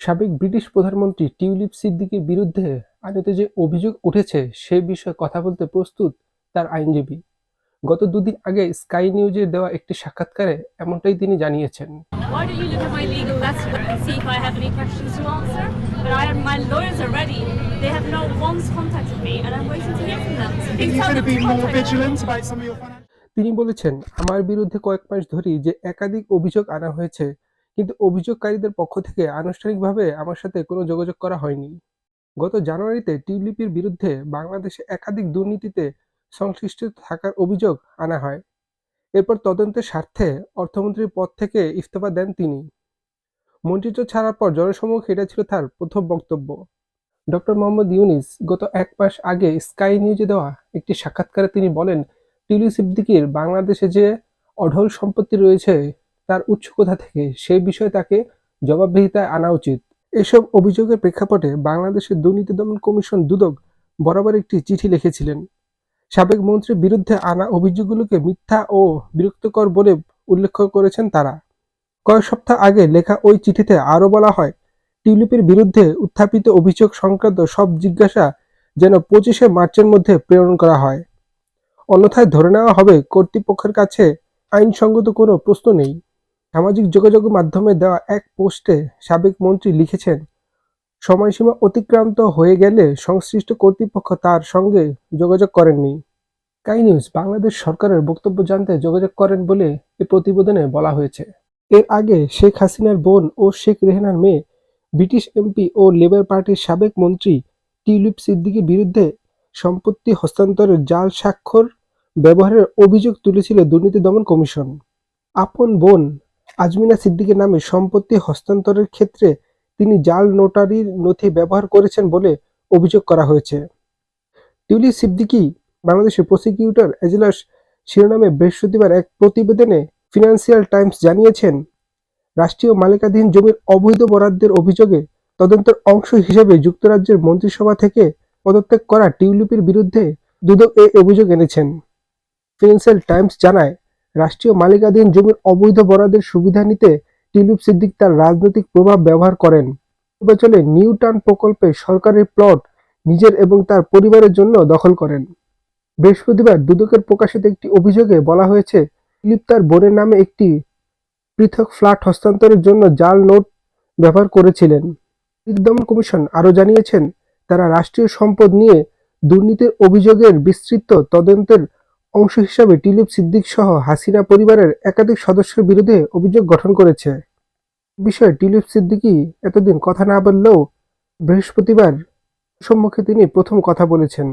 সাবেক ব্রিটিশ প্রধানমন্ত্রী টিউলিপ সিদ্দিকের বিরুদ্ধে আদালতে যে অভিযোগ উঠেছে সে বিষয়ে কথা বলতে প্রস্তুত তার আইনজীবী। গত দুদিন আগে স্কাই নিউজের দেওয়া একটি সাক্ষাৎকারে এমনটাই তিনি জানিয়েছেন। তিনি বলেছেন আমার বিরুদ্ধে কয়েক মাস ধরি যে একাধিক অভিযোগ আনা হয়েছে কিন্তু অভিযোগকারীদের পক্ষ থেকে আনুষ্ঠানিকভাবে আমার সাথে কোনো যোগাযোগ করা হয়নি। গত জানুয়ারিতে টিউলিপির বিরুদ্ধে বাংলাদেশে একাধিক দুর্নীতিতে সংশ্লিষ্ট থাকার অভিযোগ আনা হয়। এরপর তদন্তের স্বার্থে অর্থমন্ত্রীর পদ থেকে ইস্তফা দেন তিনি। মন্ত্রিত্ব ছাড়ার পর জনসমক্ষে এটা ছিল তার প্রথম বক্তব্য। ডক্টর মোহাম্মদ ইউনিস গত এক মাস আগে স্কাই নিউজে দেওয়া একটি সাক্ষাৎকারে তিনি বলেন টিলু সিদ্দিকির বাংলাদেশে যে অঢল সম্পত্তি রয়েছে তার উৎস কোথা থেকে? সেই বিষয়ে তাকে জবাবদিহিতায় আনা উচিত। এসব অভিযোগের প্রেক্ষাপটে বাংলাদেশের দুর্নীতি দমন কমিশন দুদক বরাবর একটি চিঠি লিখেছিলেন। সাবেক মন্ত্রীর বিরুদ্ধে আনা অভিযোগগুলোকে মিথ্যা ও বিরক্তকর বলে উল্লেখ করেছেন তারা। কয়েক সপ্তাহ আগে লেখা ওই চিঠিতে আরও বলা হয়, টিউলিপের বিরুদ্ধে উত্থাপিত অভিযোগ সংক্রান্ত সব জিজ্ঞাসা যেন পঁচিশে মার্চের মধ্যে প্রেরণ করা হয়। অন্যথায় ধরে নেওয়া হবে কর্তৃপক্ষের কাছে আইনসঙ্গত কোনো প্রশ্ন নেই। সামাজিক যোগাযোগ মাধ্যমে দেওয়া এক পোস্টে সাবেক মন্ত্রী লিখেছেন, সময়সীমা অতিক্রান্ত হয়ে গেলে সংশ্লিষ্ট কর্তৃপক্ষ তার সঙ্গে যোগাযোগ করেননি। কাই নিউজ, বাংলাদেশ সরকারের বক্তব্য জানতে যোগাযোগ করেন বলে এ প্রতিবেদনে বলা হয়েছে। এর আগে শেখ হাসিনার বোন ও শেখ রেহানার মেয়ে, ব্রিটিশ এমপি ও লেবার পার্টির সাবেক মন্ত্রী টিউলিপ সিদ্দিকীর বিরুদ্ধে সম্পত্তি হস্তান্তরের জাল স্বাক্ষর ব্যবহারের অভিযোগ তুলেছিল দুর্নীতি দমন কমিশন। আপন বোন আজমিনা সিদ্দিকের নামে সম্পত্তি হস্তান্তরের ক্ষেত্রে তিনি জাল নোটারির নথি ব্যবহার করেছেন বলে অভিযোগ করা হয়েছে। টিউলিপ সিদ্দিকী বাংলাদেশের প্রসিকিউটর এজলাস শিরোনামে বৃহস্পতিবার এক প্রতিবেদনে ফিনান্সিয়াল টাইমস জানিয়েছেন, রাষ্ট্রীয় মালিকাধীন জমির অবৈধ বরাদ্দের অভিযোগে তদন্তের অংশ হিসেবে যুক্তরাজ্যের মন্ত্রিসভা থেকে পদত্যাগ করা টিউলিপের বিরুদ্ধে দুদক এই অভিযোগ এনেছেন। ফিনান্সিয়াল টাইমস জানায় রাষ্ট্রীয় মালিকাধীন জমির অবৈধ বরাদ্দের সুবিধা নিতে টিউলিপ সিদ্দিক তার রাজনৈতিক প্রভাব ব্যবহার করেন। নির্বাচনে নিউ টার্ন প্রকল্পে সরকারের প্লট নিজের এবং তার পরিবারের জন্য দখল করেন। বৃহস্পতিবার দুদকের প্রকাশিত একটি অভিযোগে বলা হয়েছে টিউলিপ তার বোনের নামে একটি পৃথক ফ্ল্যাট হস্তান্তরের জন্য জাল নোট ব্যবহার করেছিলেন। দমন কমিশন আরও জানিয়েছেন, তারা রাষ্ট্রীয় সম্পদ নিয়ে দুর্নীতির অভিযোগের বিস্তৃত তদন্তের অংশ হিসাবে টিলিপ সিদ্দিক সহ হাসিনা পরিবারের একাধিক সদস্যের বিরুদ্ধে অভিযোগ গঠন করেছে। বিষয়ে টিলিপ সিদ্দিকী এতদিন কথা না বললেও বৃহস্পতিবার সম্মুখে তিনি প্রথম কথা বলেছেন।